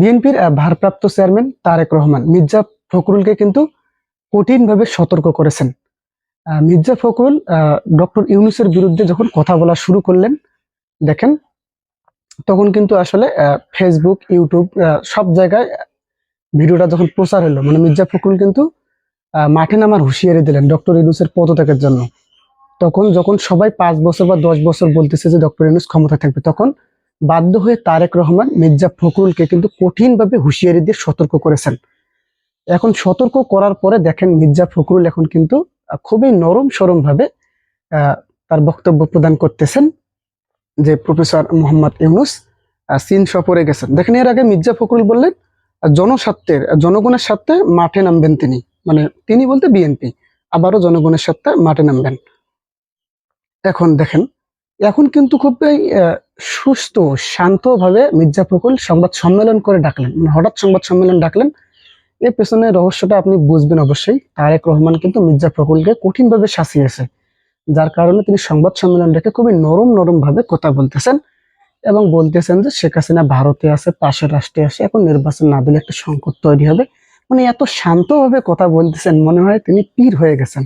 বিএনপির ভারপ্রাপ্ত চেয়ারম্যান তারেক রহমান। মির্জা ফখরুলকে কিন্তু কঠিনভাবে সতর্ক করেছেন। মির্জা ফখরুল ডক্টর ইউনুসের বিরুদ্ধে যখন কথা বলা শুরু করলেন, দেখেন, তখন কিন্তু আসলে ফেসবুক ইউটিউব সব জায়গায় ভিডিওটা যখন প্রচার হলো মানে মির্জা ফখরুল কিন্তু মাঠে নামার হুঁশিয়ারি দিলেন ডক্টর ইউনুসের পদত্যাগের জন্য। তখন যখন সবাই পাঁচ বছর বা দশ বছর বলতেছে যে ডক্টর ইউনুস ক্ষমতা থাকবে, তখন বাধ্য হয়ে তারেক রহমান মির্জা ফখরুলকে কিন্তু কঠিনভাবে হুঁশিয়ারি দিয়ে সতর্ক করেছেন। এখন সতর্ক করার পরে দেখেন মির্জা ফখরুল এখন কিন্তু খুবই নরম সরম ভাবে আহ, তার বক্তব্য প্রদান করতেছেন যে প্রফেসর মোহাম্মদ ইউনুস চীন সফরে গেছেন। দেখেন এর আগে মির্জা ফখরুল বললেন জনস্বার্থের জনগণের স্বার্থে মাঠে নামবেন তিনি। মানে তিনি বলতে বিএনপি আবারও জনগণের স্বার্থে মাঠে নামবেন। এখন দেখেন এখন কিন্তু খুব সুস্থ, শান্তভাবে মির্জা ফখরুল সংবাদ সম্মেলন করে ডাকলেন। মানে হঠাৎ সংবাদ সম্মেলন ডাকলেন। এর পেছনে রহস্যটা আপনি বুঝবেন অবশ্যই। তারেক রহমান কিন্তু মির্জা ফখরুলকে কঠিনভাবে শাসিয়েছে। যার কারণে তিনি সংবাদ সম্মেলন ডেকে খুবই নরম নরম ভাবে কথা বলতেছেন এবং বলতেছেন যে শেখ হাসিনা ভারতে আছে, পাশের রাষ্ট্রে আছে, এখন নির্বাচন না দিলে একটা সংকট তৈরি হবে। মানে এত শান্তভাবে কথা বলতেছেন, মনে হয় তিনি পীর হয়ে গেছেন।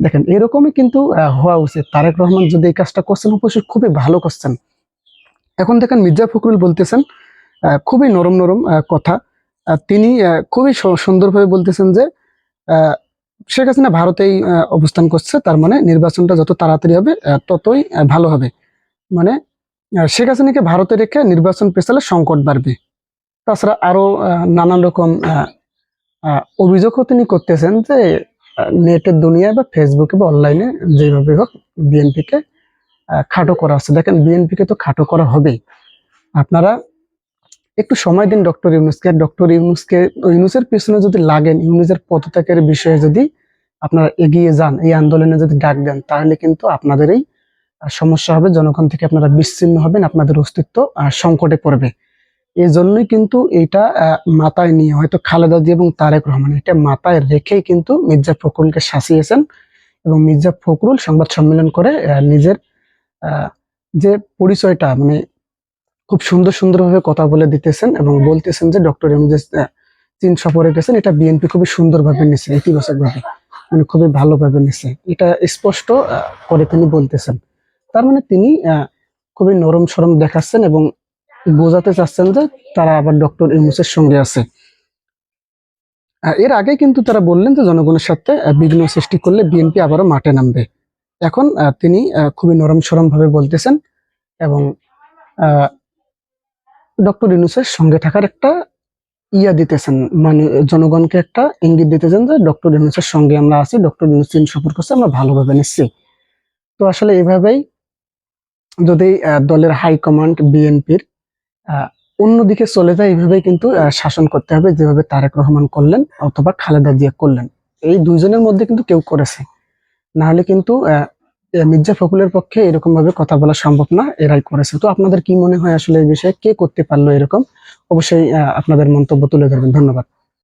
দেখেন এরকমই কিন্তু হওয়া উচিত। তারেক রহমান যদি এই কাজটা করছেন অবশ্যই খুবই ভালো করছেন। এখন দেখেন মির্জা ফখরুল বলতেছেন খুবই নরম নরম কথা। তিনি খুবই সুন্দরভাবে বলতেছেন যে শেখ হাসিনা ভারতেই অবস্থান করছে। তার মানে নির্বাচনটা যত তাড়াতাড়ি হবে ততই ভালো হবে। মানে শেখ হাসিনাকে ভারতে রেখে নির্বাচন পেছালে সংকট বাড়বে। তাছাড়া আরও আহ, নানান রকম অভিযোগও তিনি করতেছেন যে নেটের দুনিয়ায় বা ফেসবুকে বা অনলাইনে যেভাবে হোক বিএনপিকে খাটো করা হচ্ছে দেখেন বিএনপিকে তো খাটো করা হবেই। আপনারা একটু সময় দিন ডক্টর ইউনুসকে। ডক্টর ইউনুসকে, ইউনুসের পিছনে যদি লাগেন, ইউনুসের পদত্যাগের বিষয়ে যদি আপনারা এগিয়ে যান, এই আন্দোলনে যদি ডাক দেন, তাহলে কিন্তু আপনাদেরই সমস্যা হবে। জনগণ থেকে আপনারা বিচ্ছিন্ন হবেন, আপনাদের অস্তিত্ব সংকটে পড়বে। এই জন্যই কিন্তু এটা মাথায় নিয়ে হয়তো খালেদা জি এবং তারেক রহমান এটা মাথায় রেখেই কিন্তু মির্জা ফখরুলকে শাসিয়েছেন এবং মির্জা ফখরুল সংবাদ সম্মেলন করে নিজের যে পরিচয়টা মানে খুব সুন্দর সুন্দরভাবে কথা বলে দিতেছেন এবং বলতেছেন যে ডক্টর এমজে চীন সফরে গেছেন এটা বিএনপি খুবই সুন্দরভাবে নিছে ইতিবাচক ভাবে মানে খুবই ভালোভাবে নিছে এটা স্পষ্ট করে তিনি বলতেছেন। তার মানে তিনি আহ, খুবই নরম সরম দেখাচ্ছেন এবং বোঝাতে চাচ্ছেন যে তারা আবার ডক্টর ইউনুসের সঙ্গে আছে। এর আগে কিন্তু তারা বললেন যে জনগণের সাথে বিঘ্ন সৃষ্টি করলে বিএনপি আবারও মাঠে নামবে। এখন তিনি খুবই নরম সরম ভাবে বলতেছেন এবং ডক্টর ইউনুসের সঙ্গে থাকার একটা ইয়া দিতেছেন মানে জনগণকে একটা ইঙ্গিত দিতেছেন যে ডক্টর ইউনুসের সঙ্গে আমরা আছি, ডক্টর ইউনুস চীন করছে, আমরা ভালোভাবে নিচ্ছি। তো আসলে এভাবেই যদি দলের হাইকমান্ড বিএনপির অন্যদিকে চলে যায় এইভাবে কিন্তু শাসন করতে হবে, যেভাবে তারেক রহমান করলেন অথবা খালেদা জিয়া করলেন। এই দুইজনের মধ্যে কিন্তু কেউ করেছে। নাহলে কিন্তু মির্জা ফখরুলের পক্ষে এরকম ভাবে কথা বলা সম্ভব না, এরাই করেছে। তো আপনাদের কি মনে হয় আসলে এই বিষয়ে? কে করতে পারল এরকম? অবশ্যই আপনাদের মন্তব্য তুলে ধরবেন। ধন্যবাদ।